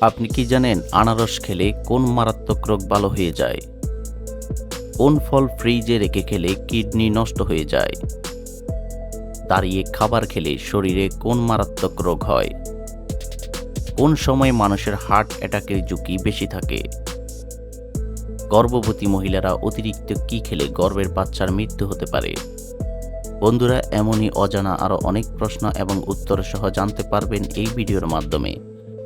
আপনি কি জানেন আনারস খেলে কোন মারাত্মক রোগ ভালো হয়ে যায়? কোন ফল ফ্রিজে রেখে খেলে কিডনি নষ্ট হয়ে যায়? দাঁড়িয়ে খাবার খেলে শরীরে কোন মারাত্মক রোগ হয়? কোন সময় মানুষের হার্ট অ্যাটাকের ঝুঁকি বেশি থাকে? গর্ভবতী মহিলারা অতিরিক্ত কি খেলে গর্ভের বাচ্চার মৃত্যু হতে পারে? বন্ধুরা, এমনই অজানা আরও অনেক প্রশ্ন এবং উত্তর সহ জানতে পারবেন এই ভিডিওর মাধ্যমে।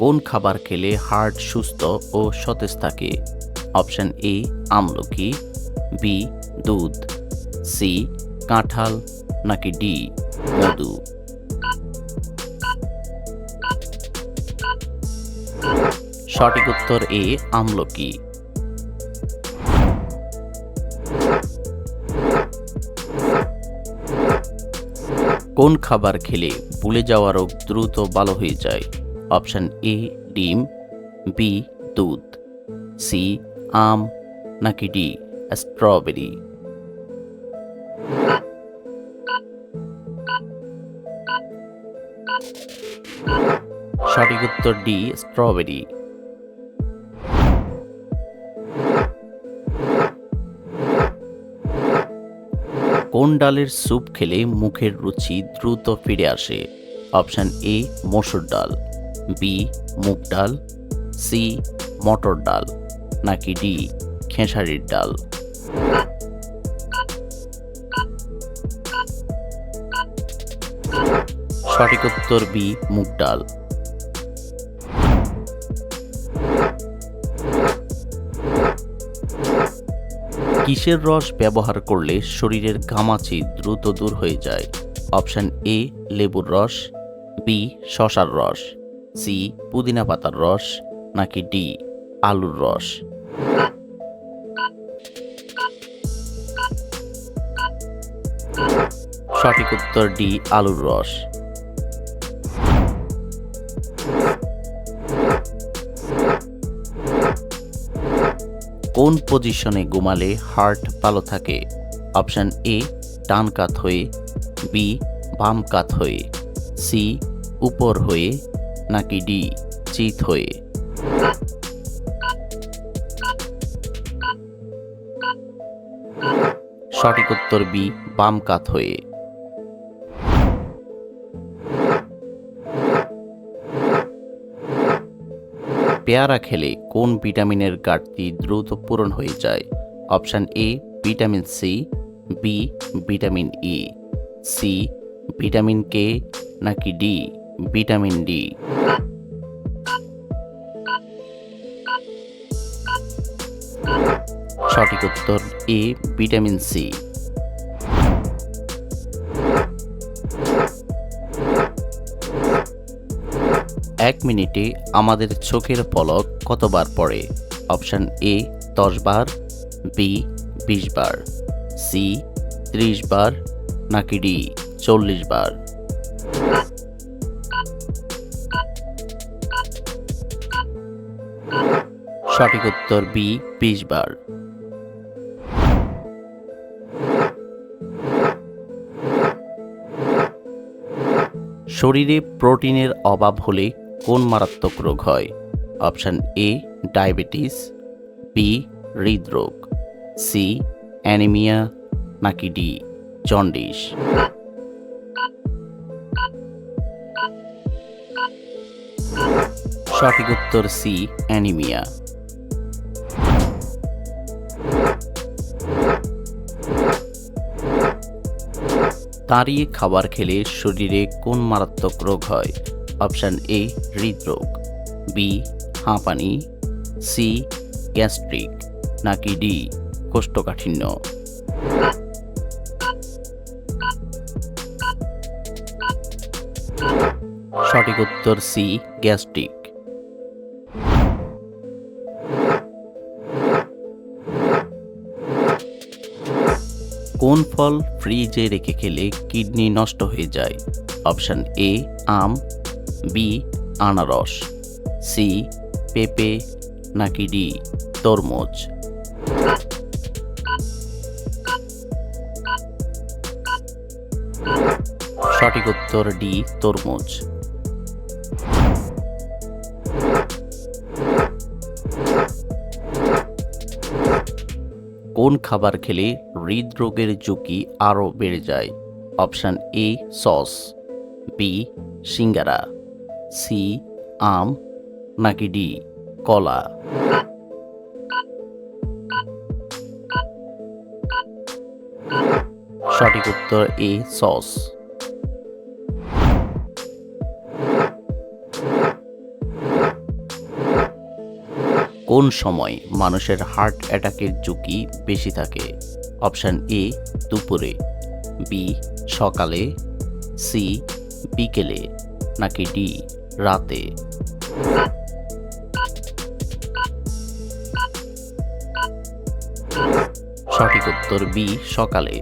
কোন খাবার খেলে হার্ট সুস্থ ও সতেজ থাকে? অপশন এ, আমলকি, বি, দুধ, সি, কাঁঠাল, নাকি ডি, মধু? সঠিক উত্তর এ, আমলকি। কোন খাবার খেলে ভুলে যাওয়া রোগ দ্রুত ভালো হয়ে যায়? অপশন এ, ডিম, বি, দুধ, সি, আম, নাকি ডি, স্ট্রবেরি। সঠিক উত্তর ডি, স্ট্রবেরি। কোন ডালের স্যুপ খেলে মুখের রুচি দ্রুত ফিরে আসে? অপশন এ, মসুর ডাল। বি, মুগ ডাল, সি, মটর ডাল, নাকি ডি, খেসারির ডাল। সঠিক উত্তর বি, মুগ ডাল। কিসের রস ব্যবহার করলে শরীরের ঘামাচি দ্রুত দূর হয়ে যায়? অপশন এ, লেবুর রস, বি, শশার রস। সি, পুদিনা পাতার রস, নাকি ডি, আলুর রস? সঠিক উত্তর ডি, আলুর রস। কোন পজিশনে ঘুমালে হার্ট ভালো থাকে? অপশন এ, ডান কাত হয়ে, বি, বাম কাত হয়ে, সি, উপর হয়ে নাকি ডি চিত হয়ে। সঠিক উত্তর বি, বাম কাত হয়ে। পেয়ারা খেলে কোন ভিটামিনের ঘাটতি দ্রুত পূরণ হয়ে যায়? Option A, vitamin C, B, vitamin E, C, vitamin K নাকি ডি? Vitamin D. সঠিক উত্তর এ, ভিটামিন সি। এক মিনিটে আমাদের চোখের পলক কতবার পড়ে? অপশান এ, দশ বার, বি, বিশ বার, সি, ত্রিশ বার, নাকি ডি, চল্লিশ বার। সঠিক উত্তর বি, বিশ বার। শরীরে প্রোটিনের অভাব হলে কোন মারাত্মক রোগ হয়? অপশান এ, ডায়াবেটিস, বি, হৃদরোগ, সি, অ্যানিমিয়া, নাকি ডি, জন্ডিস। সঠিক উত্তর সি, অ্যানিমিয়া। দাঁড়িয়ে খাবার খেলে শরীরে কোন মারাত্মক রোগ হয়? অপশান এ, হৃদরোগ। বি, হাঁপানি। C, gastric. নাকি ডি, কোষ্ঠকাঠিন্য। সঠিক উত্তর সি, গ্যাস্ট্রিক। কোন ফল ফ্রিজে রেখে খেলে কিডনি নষ্ট হয়ে যায়? অপশান এ, আম, বি, আনারস, সি, পেঁপে, নাকি ডি, তরমুজ। সঠিক উত্তর ডি, তরমুজ। কোন খাবার খেলে হৃদরোগের ঝুঁকি আরও বেড়ে যায়। Option A, sauce. বি সিঙ্গারা। সি আম। নাকি ডি কলা। সঠিক উত্তর এ, সস। কোন সময় মানুষের হার্ট অ্যাটাকের ঝুঁকি বেশি থাকে? অপশান এ দুপুরে বি সকালে সি বিকেলে, নাকি ডি রাতে? সঠিক উত্তর বি সকালে।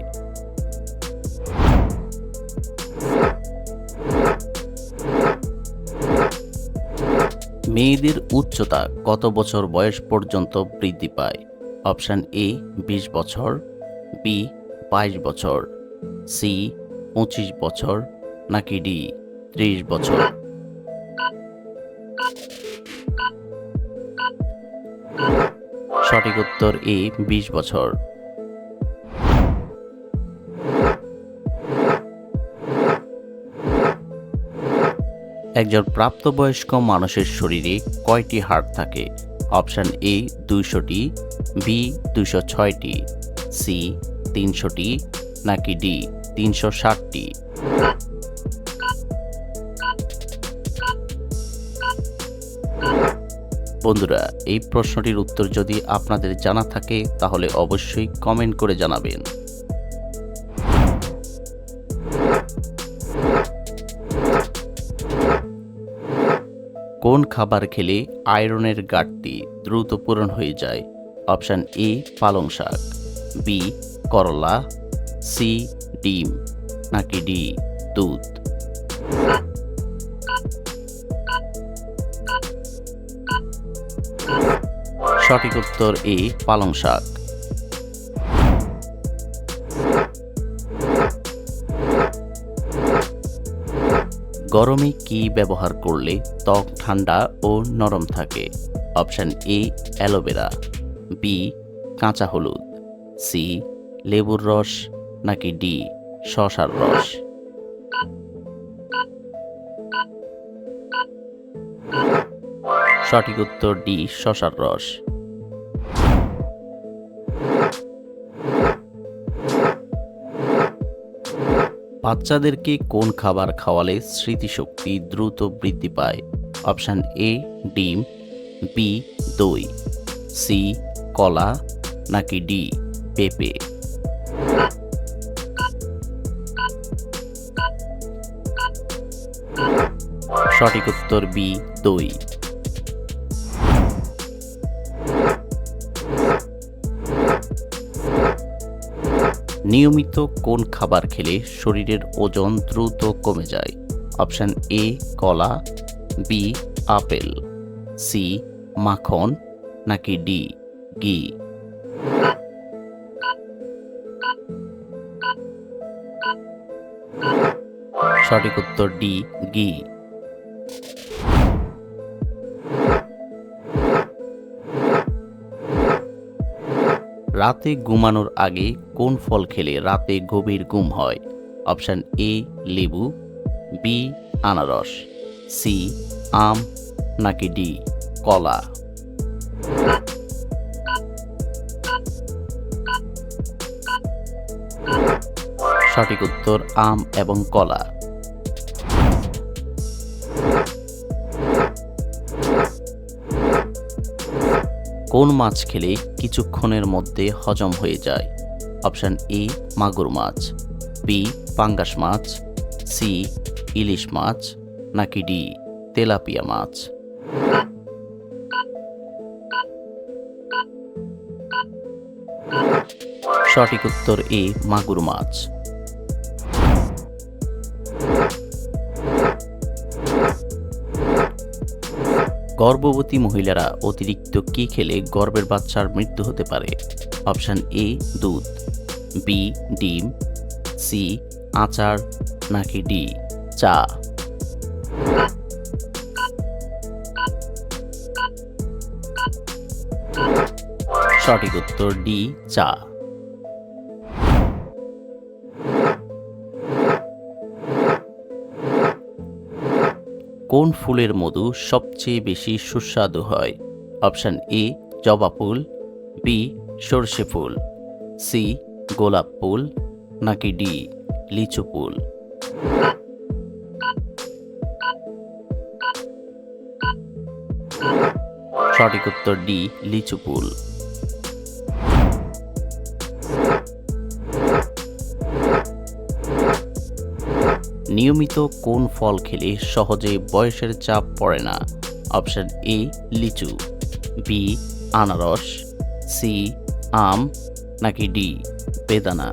মেয়েদের উচ্চতা কত বছর বয়স পর্যন্ত বৃদ্ধি পায়? অপশান এ, বিশ বছর বি বাইশ বছর সি পঁচিশ বছর, নাকি ডি ত্রিশ বছর? সঠিক উত্তর এ, বিশ বছর। একজন প্রাপ্তবয়স্ক মানুষের শরীরে কয়টি হাড় থাকে? অপশান এ দুইশোটি বি দুইশো ছয়টি সি তিনশোটি, নাকি ডি তিনশো ষাটটি? বন্ধুরা, এই প্রশ্নটির উত্তর যদি আপনাদের জানা থাকে, তাহলে অবশ্যই কমেন্ট করে জানাবেন। কোন খাবার খেলে আয়রনের ঘাটতি দ্রুত পূরণ হয়ে যায়। অপশান এ, পালং শাক। বি করলা। সি ডিম। নাকি ডি, দুধ। সঠিক উত্তর এ, পালং শাক। গরমে কি ব্যবহার করলে ত্বক ঠান্ডা ও নরম থাকে? Option A, aloe vera. বি, কাঁচা হলুদ। সি, লেবুর রস নাকি ডি, শশার রস? সঠিক উত্তর ডি, শশার রস। বাচ্চাদেরকে কোন খাবার খাওয়ালে স্মৃতিশক্তি দ্রুত বৃদ্ধি পায়? অপশান এ ডিম বি দই সি কলা, নাকি ডি পেঁপে? সঠিক উত্তর বি দই। নিয়মিত কোন খাবার খেলে শরীরের ওজন দ্রুত কমে যায়? অপশান এ, কলা, বি, আপেল, সি, মাখন, নাকি ডি, ঘি? সঠিক উত্তর ডি, ঘি। রাতে ঘুমানোর আগে কোন ফল খেলে রাতে গভীর ঘুম হয়? অপশান এ লেবু বি আনারস সি আম, নাকি ডি কলা? সঠিক উত্তর আম এবং কলা। কোন মাছ খেলে কিছুক্ষণের মধ্যে হজম হয়ে যায়? অপশান এ, মাগুর মাছ, বি, পাঙ্গাস মাছ, সি, ইলিশ মাছ, নাকি ডি, তেলাপিয়া মাছ। সঠিক উত্তর এ, মাগুর মাছ। গর্ভবতী মহিলারা অতিরিক্ত কি খেলে গর্ভের বাচ্চার মৃত্যু হতে পারে? অপশান এ, দুধ। বি, ডিম। সি, আচার। নাকি ডি, চা। সঠিক উত্তর ডি, চা। কোন ফুলের মধু সবচেয়ে বেশি সুস্বাদু হয়? অপশান এ, জবা ফুল বি সর্ষে ফুল সি গোলাপ ফুল, নাকি ডি লিচু ফুল? সঠিক উত্তর ডি লিচু ফুল। নিয়মিত কোন ফল খেলে সহজে বয়সের চাপ পড়ে না? অপশন এ, লিচু, বি, আনারস, সি, আম, নাকি ডি, বেদানা?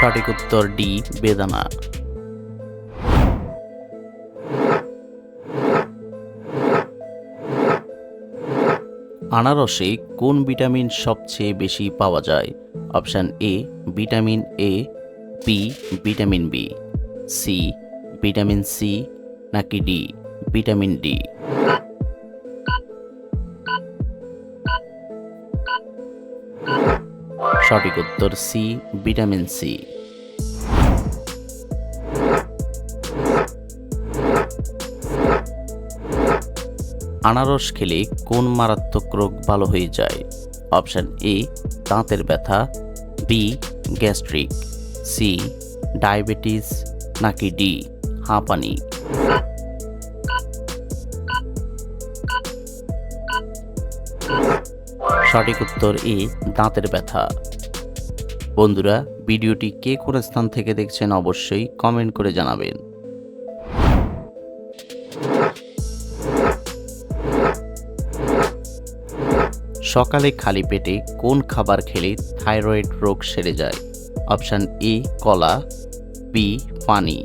সঠিক উত্তর ডি, বেদানা। আনারসে কোন ভিটামিন সবচেয়ে বেশি পাওয়া যায়? Option A, vitamin A, B, vitamin B, C, vitamin C, নাকি ডি, ভিটামিন ডি। সঠিক উত্তর সি, ভিটামিন সি। আনারস খেলে কোন মারাত্মক রোগ ভালো হয়ে যায়? অপশান এ, দাঁতের ব্যথা, বি, গ্যাস্ট্রিক, সি, ডায়াবেটিস, নাকি ডি হাঁপানি সঠিক উত্তর এ, দাঁতের ব্যথা। বন্ধুরা, ভিডিওটি কে কোন স্থান থেকে দেখছেন অবশ্যই কমেন্ট করে জানাবেন। সকালে খালি পেটে কোন খাবার খেলে থাইরয়েড রোগ সেরে যায়? অপশান এ, কলা, বি, পানি,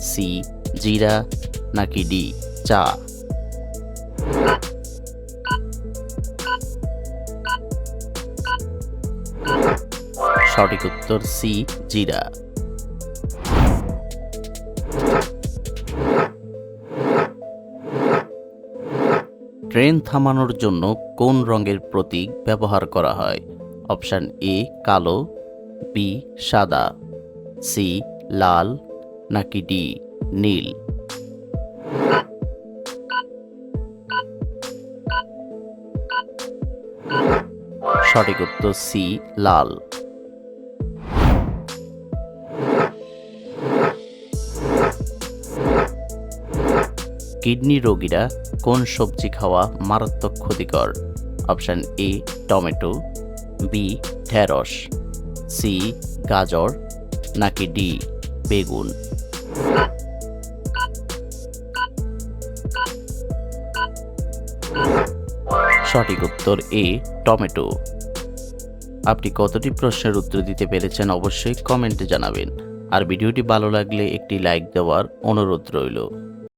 সি, জিরা, নাকি ডি, চা? সঠিক উত্তর সি, জিরা। ট্রেন থামানোর জন্য কোন রঙের প্রতীক ব্যবহার করা হয়? অপশান এ কালো বি সাদা সি লাল, নাকি ডি নীল? সঠিক উত্তর সি লাল। কিডনি রোগীরা কোন সবজি খাওয়া মারাত্মক ক্ষতিকর? অপশান এ, টমেটো, বি, ঢেঁড়স, সি, গাজর, নাকি ডি, বেগুন? সঠিক উত্তর এ, টমেটো। আপনি কতটি প্রশ্নের উত্তর দিতে পেরেছেন অবশ্যই কমেন্টে জানাবেন। আর ভিডিওটি ভালো লাগলে একটি লাইক দেওয়ার অনুরোধ রইল।